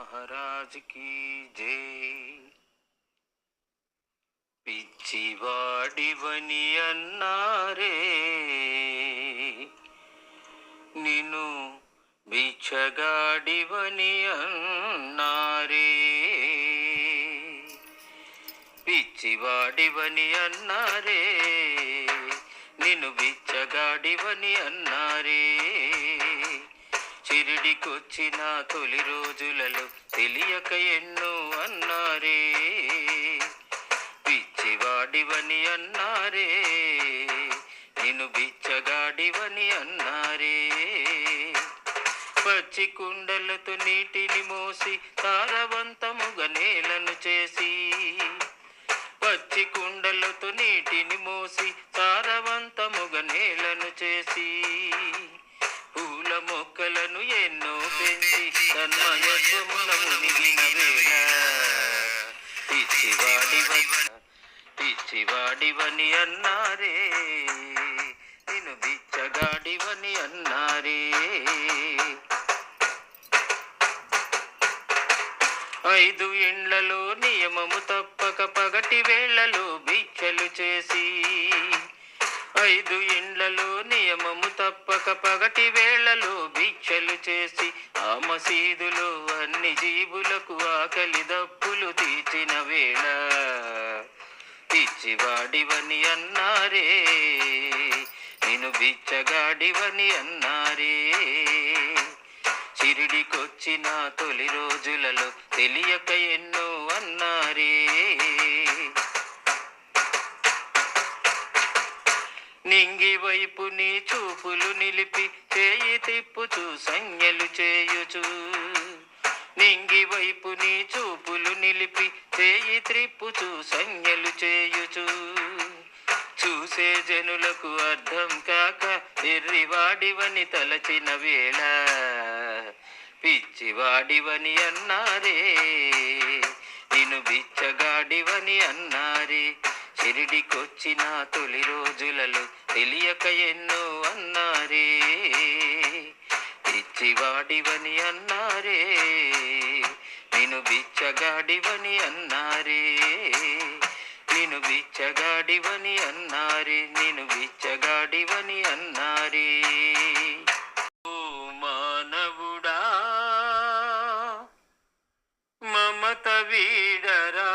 Maharaj key కి జై పిచ్చివాడివని అన్నారే నిను బిచ్చగాడివని అన్నారే. పిచ్చి పిచ్చివాడివని అన్నారే నిన్ను బిచ్చగాడివని అన్నారే. చిరిడికొచ్చిన తొలి రోజులలో తెలియక ఎన్నో అన్నారే. పిచ్చివాడివని అన్నారే నిన్ను బిచ్చగాడివని అన్నారే. పచ్చి కుండలతో నీటిని మోసి తారవంతముగా నేలను చేసి బిచ్చగాడివని అన్నారే నేను బిచ్చగాడివని అన్నారే. ఐదు ఇండ్లలో నియమము తప్పక పగటి వేళ్ళలో బిచ్చలు చేసి ఐదు ఇండ్లలో నియమము తప్పక పగటి వేళ్ళలో భిక్షలు చేసి ఆ మసీదులో అన్ని జీవులకు ఆకలి దప్పులు తీర్చిన వేళ. పిచ్చివాడివని అన్నారే. నేను బిచ్చగాడివని అన్నారే. షిరిడికొచ్చిన తొలి రోజులలో తెలియక ఎన్నో అన్నారే. నింగి వైపు నీ చూపులు నిలిపి చేయి తిప్పుచు సంజ్ఞలు చేయుచూ. నింగి వైపు నీ చూపులు నిలిపి చేయి త్రిప్పుచు సంజ్ఞలు చేయుచు. చూసే జనులకు అర్థం కాక ఎర్రివాడివని తలచిన వేళ పిచ్చివాడివని అన్నారే నిన్ను బిచ్చగాడివని అన్నారే. షిరిడికొచ్చిన తొలి రోజులలో తెలియక ఎన్నో అన్నారే. పిచ్చివాడివని అన్నారే నేను బిచ్చగాడివని అన్నారే నేను బిచ్చగాడివని అన్నారే నేను బిచ్చగాడివని అన్నారే. ఓ మానవుడా మమత వీడరా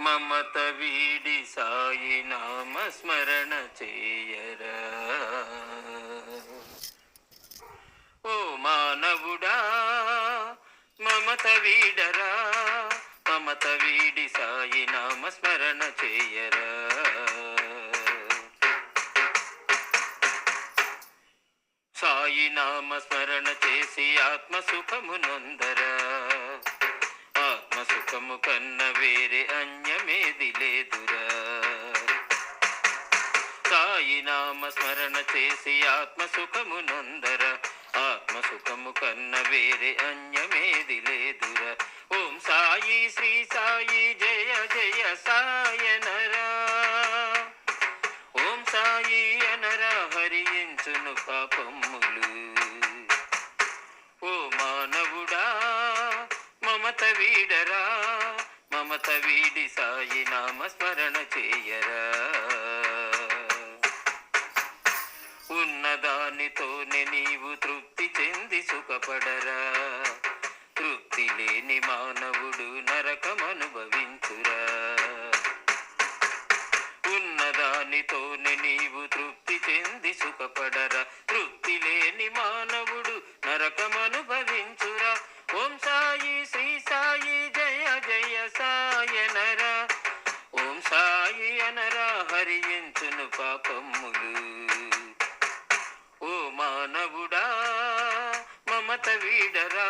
మమత వీడి సాయి నామ స్మరణ చేయరా. ఓ మానవుడా మమత వీడరా మమత వీడి సాయి నామ స్మరణ చేయరా. సాయి నామ స్మరణ చేసి ఆత్మ సుఖము నొందరా. ఆత్మ సుఖము కన్న వేరే అన్యమేది లేదురా. సాయి నామ స్మరణ చేసి ఆత్మ సుఖము నొందర. సుఖము కన్న వేరే అన్యమేది లేదురా. ఓం సాయి శ్రీ సాయి జయ జయ సాయనరా ఓం సాయి అనరా హరించును పాపమ్ములు ఓ మానవుడా మమత వీడరా. మమత వీడి సాయి నామ స్మరణ చేయరా. ఉన్నదానితోనే నీవు తృప్తి చెంది సుఖపడరా. తృప్తి లేని మానవుడు నరకమనుభవించురా ఉన్నదానితోనే నీవు తృప్తి చెంది సుఖపడరా. తృప్తి లేని మానవుడు నరకమనుభవించురా ఓం సాయి శ్రీ సాయి జయ జయ సాయనరా ఓం సాయి అనరా హరియించును పాపమ్ములు ఓ మానవు మమత వీడరా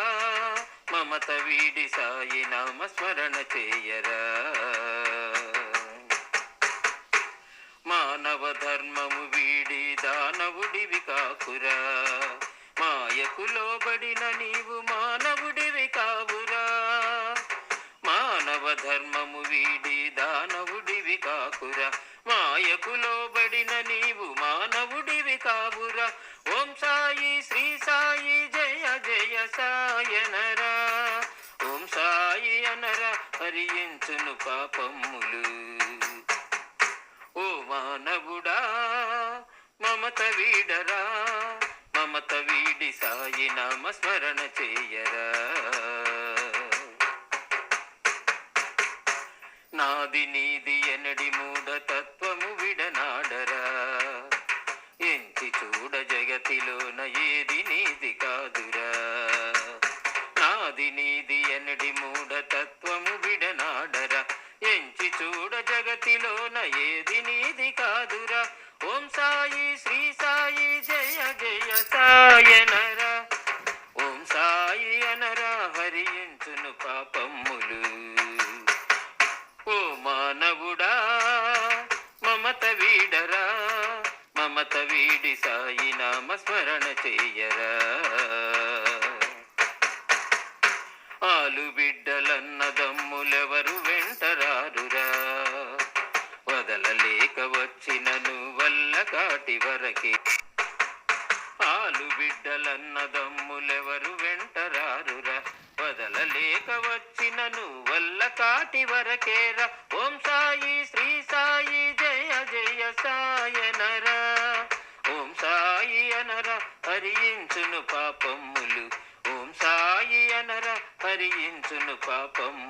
మమత వీడి సాయి నామ స్మరణ చేయరా. మానవ ధర్మము వీడి దానవుడివి కాకురా మాయకు లోబడిన నీవు మానవుడివి కావురా. మానవ ధర్మము వీడి దానవుడివి కాకురా మాయకు లోబడిన నీవు మానవుడివి కావురా. ఓం సాయి శ్రీ సాయి సాయనరా ఓం సాయి అనరా హరించును పాపములు. ఓ మానవుడా మమత వీడరా. మమత వీడి సాయి నామ స్మరణ చేయరా. నాది నీది ఎనడి మూఢ తత్వ నీలోన ఏది నీది కాదురా? ఓం సాయి శ్రీ సాయి జయ జయ సాయనరా ఓం సాయి అనరా హరించును పాపమ్ములు ఓ మానవుడా మమత వీడరా? మమత వీడి సాయి నామ స్మరణ చేయరా? ఆలు బిడ్డలన్నదమ్ములెవరు కాటి వరకే. ఆలు బిడ్డలన్నదమ్ములెవరు వెంటరారురా? వదలలేక వచ్చినను వల్ల కాటి వరకేరా. ఓం సాయి శ్రీ సాయి జయ జయ సాయనరా ఓం సాయి అనరా హరించును పాపమ్ములు ఓం సాయి అనరా హరించును పాపమ్ములు